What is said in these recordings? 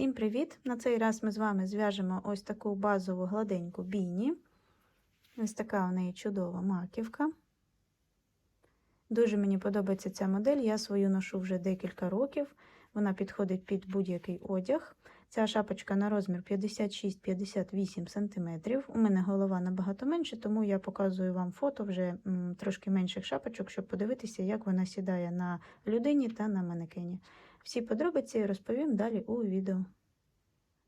Всім привіт! На цей раз ми з вами зв'яжемо ось таку базову гладеньку біні. Ось така у неї чудова маківка. Дуже мені подобається ця модель, я свою ношу вже декілька років. Вона підходить під будь-який одяг. Ця шапочка на розмір 56-58 см. У мене голова набагато менше, тому я показую вам фото вже трошки менших шапочок, щоб подивитися, як вона сідає на людині та на манекені. Всі подробиці розповім далі у відео.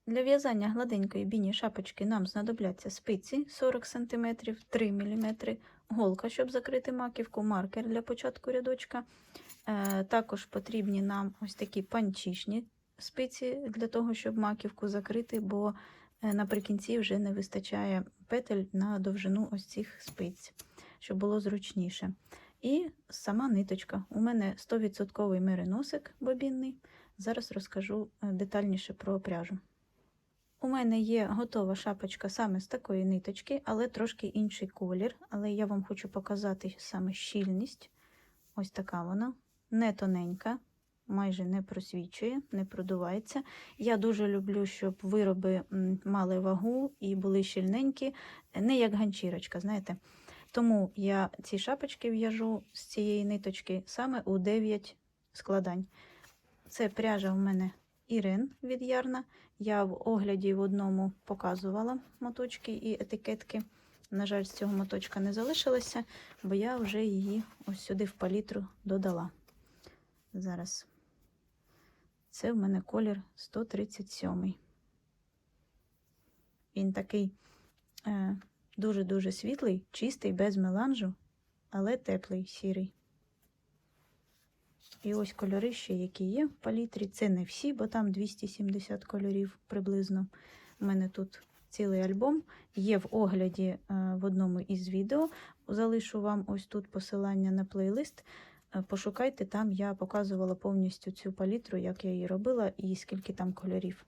Для в'язання гладенької біні шапочки нам знадобляться спиці 40 см, 3 мм, голка, щоб закрити маківку, маркер для початку рядочка. Е, також потрібні нам ось такі панчішні спиці для того, щоб маківку закрити, бо е, наприкінці вже не вистачає петель на довжину ось цих спиць, щоб було зручніше. І сама ниточка. У мене 100% мериносик бобінний. Зараз розкажу детальніше про пряжу. У мене є готова шапочка саме з такої ниточки, але трошки інший колір. Але я вам хочу показати саме щільність. Ось така вона, не тоненька, майже не просвічує, не продувається. Я дуже люблю, щоб вироби мали вагу і були щільненькі, не як ганчірочка, знаєте. Тому я ці шапочки в'яжу з цієї ниточки саме у 9 складань. Це пряжа у мене Ірин від Ярна. Я в огляді в одному показувала моточки і етикетки. На жаль, з цього моточка не залишилося, бо я вже її ось сюди в палітру додала. Зараз це в мене колір 137. Він такий. Е, Дуже-дуже світлий, чистий, без меланжу, але теплий, сірий. І ось кольори ще, які є в палітрі. Це не всі, бо там 270 кольорів приблизно. У мене тут цілий альбом. Є в огляді е, в одному із відео. Залишу вам ось тут посилання на плейлист. Е, пошукайте, там я показувала повністю цю палітру, як я її робила і скільки там кольорів.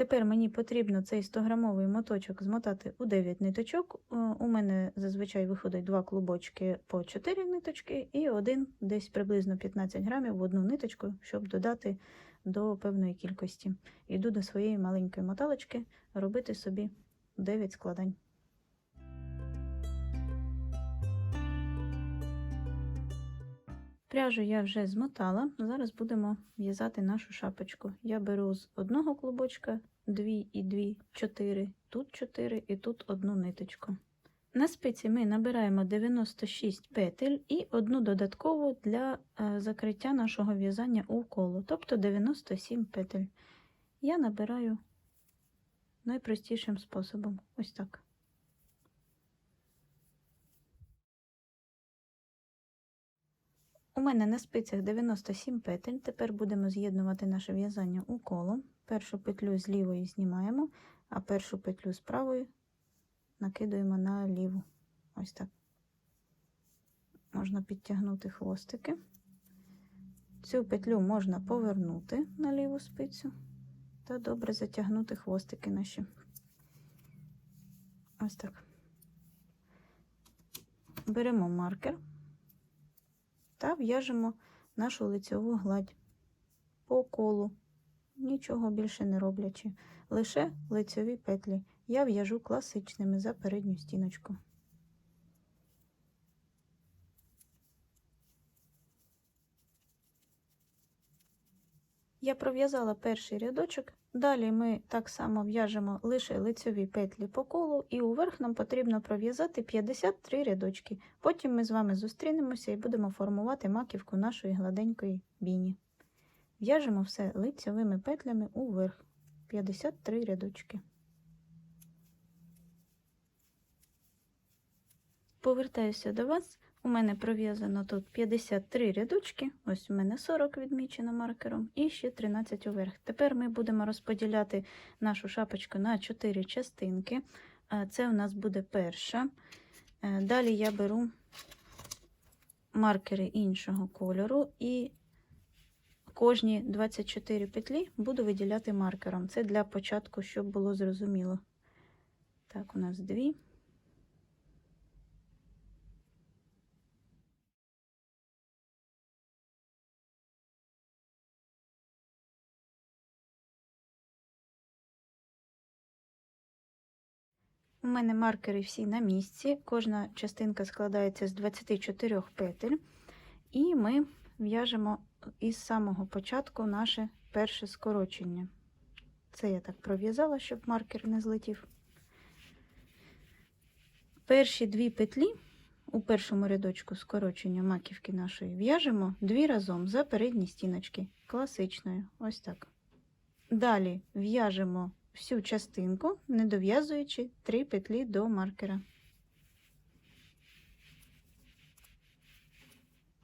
Тепер мені потрібно цей 100-грамовий моточок змотати у 9 ниточок. У мене зазвичай виходить 2 клубочки по 4 ниточки, і один десь приблизно 15 грамів в одну ниточку, щоб додати до певної кількості. Йду до своєї маленької моталочки робити собі 9 складань. Пряжу я вже змотала, зараз будемо в'язати нашу шапочку. Я беру з одного клубочка 2 і 2, 4, тут 4 і тут одну ниточку. На спиці ми набираємо 96 петель і одну додаткову для е, закриття нашого в'язання у коло, тобто 97 петель. Я набираю найпростішим способом. Ось так. У мене на спицях 97 петель. Тепер будемо з'єднувати наше в'язання у коло. Першу петлю з лівої знімаємо, а першу петлю з правої накидуємо на ліву. Ось так. Можна підтягнути хвостики. Цю петлю можна повернути на ліву спицю та добре затягнути хвостики наші. Ось так. Беремо маркер та в'яжемо нашу лицьову гладь по колу, нічого більше не роблячи, лише лицьові петлі. Я в'яжу класичними за передню стіночку. Я пров'язала перший рядочок, далі ми так само в'яжемо лише лицьові петлі по колу, і уверх нам потрібно пров'язати 53 рядочки. Потім ми з вами зустрінемося і будемо формувати маківку нашої гладенької біні. В'яжемо все лицьовими петлями уверх 53 рядочки. Повертаюся до вас. У мене пров'язано тут 53 рядочки, ось у мене 40 відмічено маркером, і ще 13 уверх. Тепер ми будемо розподіляти нашу шапочку на 4 частинки. Це у нас буде перша. Е, далі я беру маркери іншого кольору і кожні 24 петлі буду виділяти маркером. Це для початку, щоб було зрозуміло. Так, у нас дві. У мене маркери всі на місці. Кожна частинка складається з 24 петель. І ми в'яжемо із самого початку наше перше скорочення. Це я так пров'язала, щоб маркер не злетів. Перші дві петлі у першому рядочку скорочення маківки нашої в'яжемо дві разом за передні стіночки. Класичною. Ось так. Далі в'яжемо всю частинку, не дов'язуючи три петлі до маркера.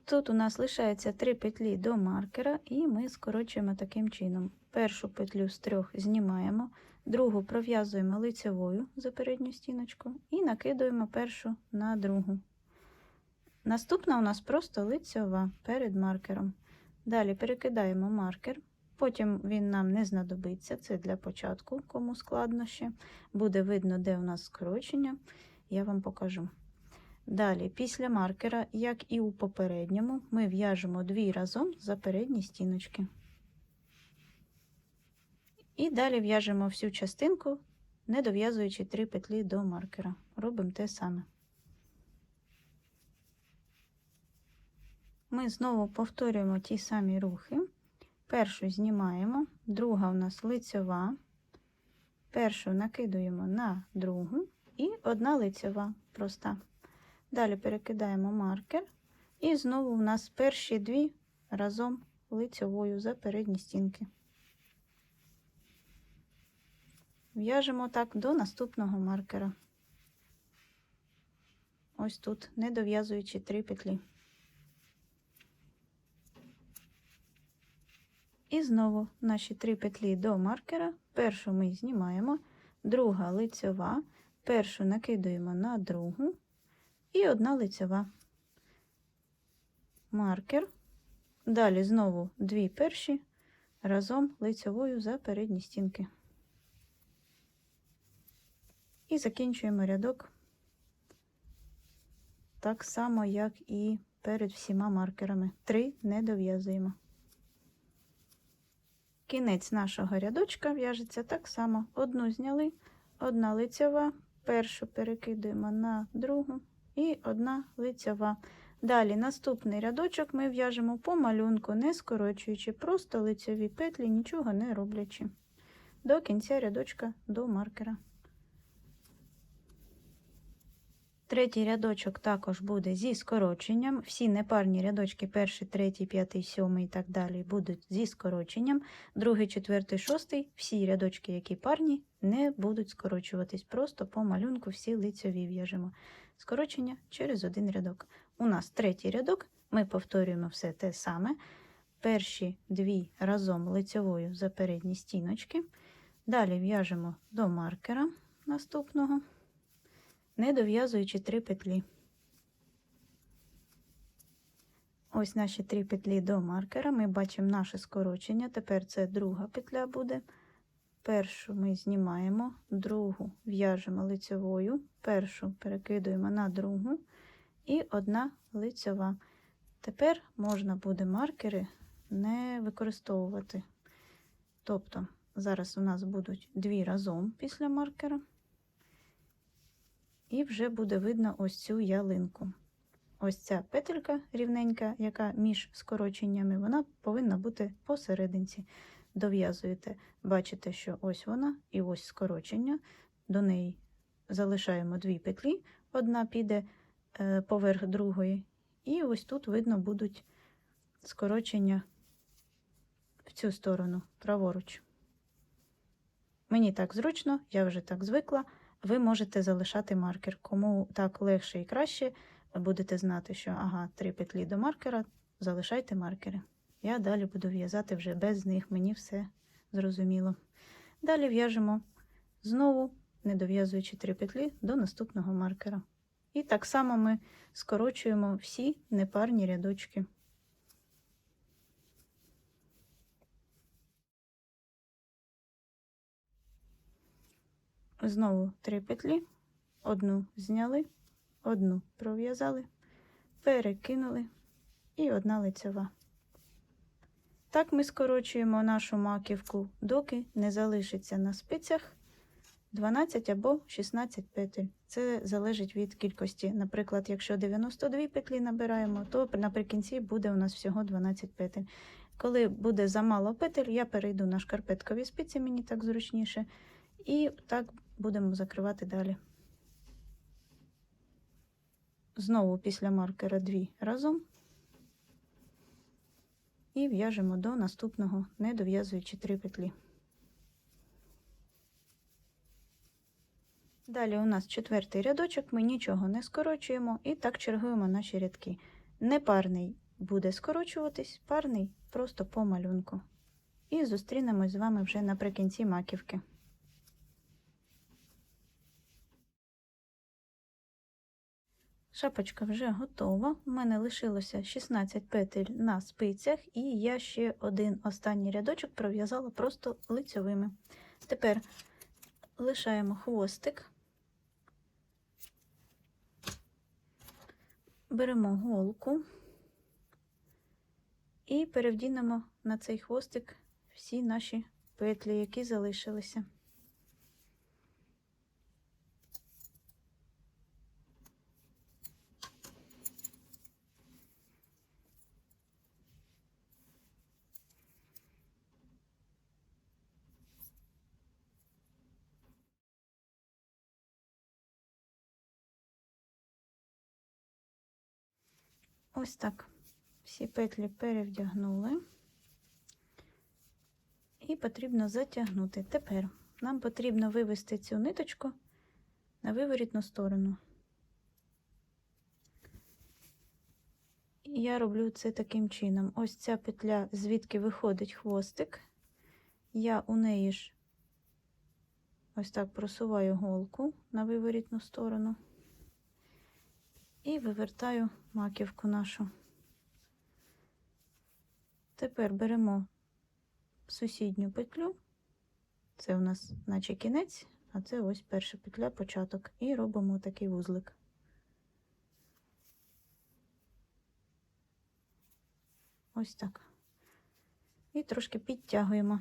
Тут у нас лишається три петлі до маркера, і ми скорочуємо таким чином. Першу петлю з трьох знімаємо, другу пров'язуємо лицевою за передню стіночку і накидуємо першу на другу. Наступна у нас просто лицьова перед маркером. Далі перекидаємо маркер, потім він нам не знадобиться, це для початку, кому складно ще. Буде видно, де у нас скорочення, я вам покажу. Далі, після маркера, як і у попередньому, ми в'яжемо дві разом за передні стіночки. І далі в'яжемо всю частинку, не дов'язуючи три петлі до маркера. Робимо те саме. Ми знову повторюємо ті самі рухи. Першу знімаємо, друга у нас лицьова, першу накидуємо на другу і одна лицьова проста. Далі перекидаємо маркер, і знову у нас перші дві разом лицьовою за передні стінки. В'яжемо так до наступного маркера. Ось тут, не дов'язуючи три петлі. І знову наші три петлі до маркера. Першу ми знімаємо, друга лицьова, першу накидуємо на другу і одна лицьова. Маркер. Далі знову дві перші разом лицьовою за передні стінки. І закінчуємо рядок так само, як і перед всіма маркерами. Три не дов'язуємо. Кінець нашого рядочка в'яжеться так само. Одну зняли, одна лицьова, першу перекидуємо на другу і одна лицьова. Далі наступний рядочок ми в'яжемо по малюнку, не скорочуючи, просто лицьові петлі, нічого не роблячи. До кінця рядочка до маркера. Третій рядочок також буде зі скороченням. Всі непарні рядочки, перший, третій, п'ятий, сьомий і так далі, будуть зі скороченням. Другий, четвертий, шостий, всі рядочки, які парні, не будуть скорочуватись. Просто по малюнку всі лицьові в'яжемо. Скорочення через один рядок. У нас третій рядок, ми повторюємо все те саме. Перші дві разом лицьовою за передні стіночки. Далі в'яжемо до маркера наступного не дов'язуючи три петлі. Ось наші три петлі до маркера. Ми бачимо наше скорочення. Тепер це друга петля буде. Першу ми знімаємо, другу в'яжемо лицьовою, першу перекидуємо на другу і одна лицьова. Тепер можна буде маркери не використовувати. Тобто, зараз у нас будуть дві разом після маркера. І вже буде видно ось цю ялинку. Ось ця петелька рівненька, яка між скороченнями, вона повинна бути посерединці. Дов'язуєте, бачите, що ось вона і ось скорочення. До неї залишаємо дві петлі, одна піде е, поверх другої. І ось тут видно будуть скорочення в цю сторону, праворуч. Мені так зручно, я вже так звикла ви можете залишати маркер. Кому так легше і краще, будете знати, що ага, три петлі до маркера, залишайте маркери. Я далі буду в'язати вже без них, мені все зрозуміло. Далі в'яжемо знову, не дов'язуючи три петлі до наступного маркера. І так само ми скорочуємо всі непарні рядочки. Знову три петлі, одну зняли, одну пров'язали, перекинули і одна лицева. Так ми скорочуємо нашу маківку, доки не залишиться на спицях 12 або 16 петель. Це залежить від кількості. Наприклад, якщо 92 петлі набираємо, то наприкінці буде у нас всього 12 петель. Коли буде замало петель, я перейду на шкарпеткові спиці, мені так зручніше. І так будемо закривати далі. Знову після маркера 2 разом. І в'яжемо до наступного, не дов'язуючи 3 петлі. Далі у нас четвертий рядочок, ми нічого не скорочуємо і так чергуємо наші рядки. Непарний буде скорочуватись, парний просто по малюнку. І зустрінемось з вами вже наприкінці маківки. Шапочка вже готова. У мене лишилося 16 петель на спицях, і я ще один останній рядочок пров'язала просто лицьовими. Тепер лишаємо хвостик, беремо голку і перевдінемо на цей хвостик всі наші петлі, які залишилися. Ось так. Всі петлі перевдягнули. І потрібно затягнути. Тепер нам потрібно вивести цю ниточку на виворітну сторону. Я роблю це таким чином. Ось ця петля, звідки виходить хвостик. Я у неї ж ось так просуваю голку на виворітну сторону і вивертаю маківку нашу. Тепер беремо сусідню петлю, це у нас наче кінець, а це ось перша петля, початок, і робимо такий вузлик. Ось так. І трошки підтягуємо.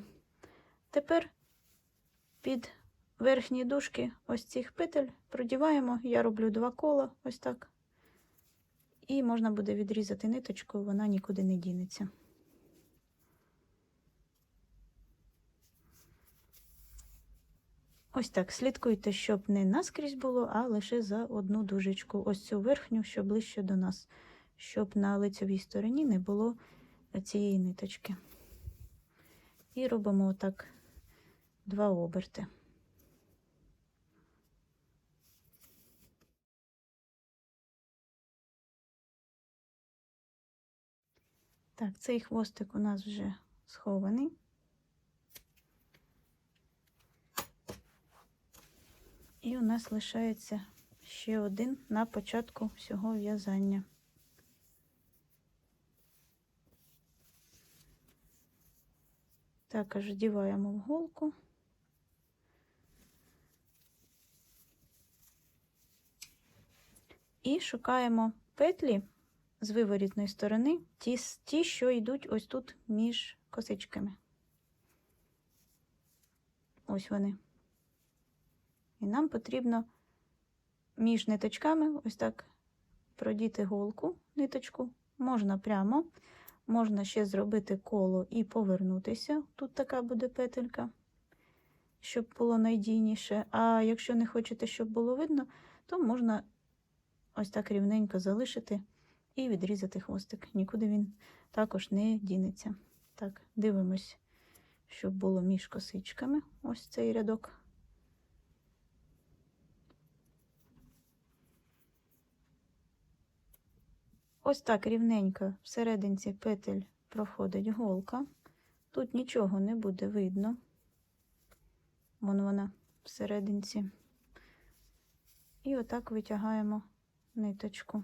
Тепер під верхні дужки ось цих петель продіваємо, я роблю два кола, ось так. І можна буде відрізати ниточку, вона нікуди не дінеться. Ось так, слідкуйте, щоб не наскрізь було, а лише за одну дужечку. Ось цю верхню, що ближче до нас, щоб на лицевій стороні не було цієї ниточки. І робимо отак два оберти. Так, цей хвостик у нас вже схований. І у нас лишається ще один на початку всього в'язання. Також вдіваємо в голку. І шукаємо петлі з виворітної сторони, ті, ті, що йдуть ось тут між косичками. Ось вони. І нам потрібно між ниточками ось так продіти голку, ниточку. Можна прямо, можна ще зробити коло і повернутися. Тут така буде петелька, щоб було найдійніше. А якщо не хочете, щоб було видно, то можна ось так рівненько залишити і відрізати хвостик. Нікуди він також не дінеться. Так, дивимось, щоб було між косичками ось цей рядок. Ось так рівненько всерединці петель проходить голка. Тут нічого не буде видно. Вон вона всерединці. І отак витягаємо ниточку.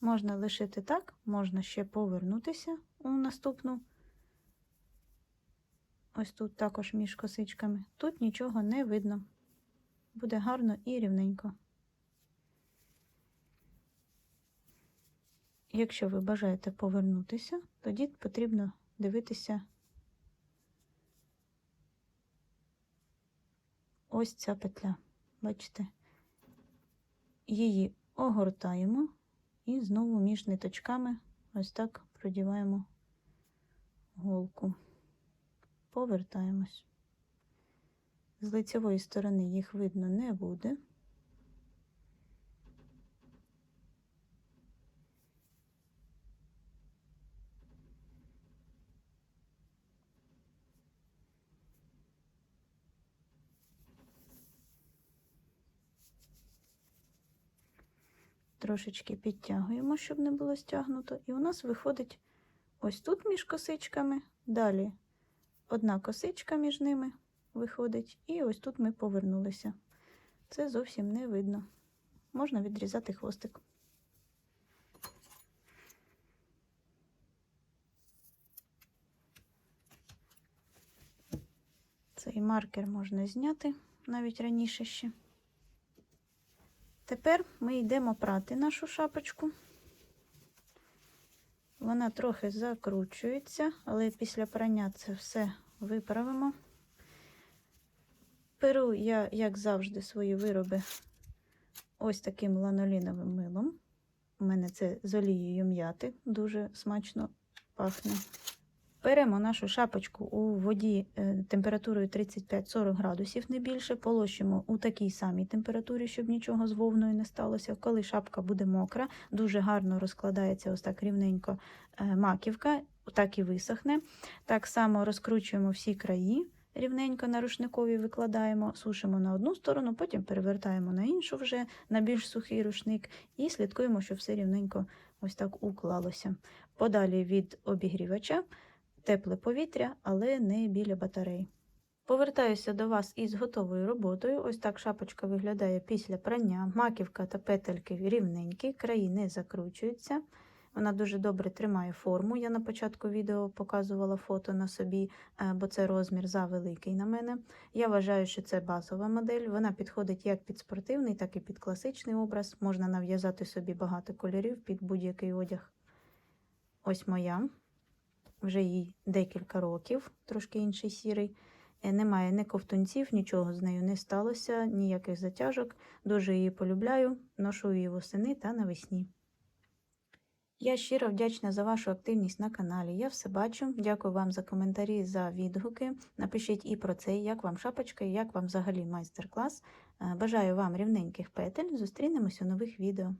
Можна лишити так, можна ще повернутися у наступну. Ось тут також між косичками. Тут нічого не видно. Буде гарно і рівненько. Якщо ви бажаєте повернутися, тоді потрібно дивитися ось ця петля. Бачите? Її огортаємо і знову між ниточками ось так продіваємо голку. Повертаємось. З лицевої сторони їх видно не буде. Трошечки підтягуємо, щоб не було стягнуто. І у нас виходить ось тут між косичками, далі одна косичка між ними виходить, і ось тут ми повернулися. Це зовсім не видно. Можна відрізати хвостик. Цей маркер можна зняти навіть раніше ще. Тепер ми йдемо прати нашу шапочку. Вона трохи закручується, але після прання це все виправимо. Перу я, як завжди, свої вироби ось таким ланоліновим милом. У мене це з олією м'яти, дуже смачно пахне. Беремо нашу шапочку у воді е, температурою 35-40 градусів, не більше, полощимо у такій самій температурі, щоб нічого з вовною не сталося. Коли шапка буде мокра, дуже гарно розкладається ось так рівненько е, маківка, так і висохне. Так само розкручуємо всі краї, рівненько на рушникові викладаємо, сушимо на одну сторону, потім перевертаємо на іншу вже на більш сухий рушник і слідкуємо, щоб все рівненько ось так уклалося. Подалі від обігрівача тепле повітря, але не біля батарей. Повертаюся до вас із готовою роботою. Ось так шапочка виглядає після прання. Маківка та петельки рівненькі, краї не закручуються. Вона дуже добре тримає форму. Я на початку відео показувала фото на собі, е, бо це розмір завеликий на мене. Я вважаю, що це базова модель. Вона підходить як під спортивний, так і під класичний образ. Можна нав'язати собі багато кольорів під будь-який одяг. Ось моя вже їй декілька років, трошки інший сірий. Е, Немає ні ковтунців, нічого з нею не сталося, ніяких затяжок. Дуже її полюбляю, ношу її восени та навесні. Я щиро вдячна за вашу активність на каналі. Я все бачу. Дякую вам за коментарі, за відгуки. Напишіть і про це, як вам шапочка, як вам взагалі майстер-клас. Е, Бажаю вам рівненьких петель. Зустрінемось у нових відео.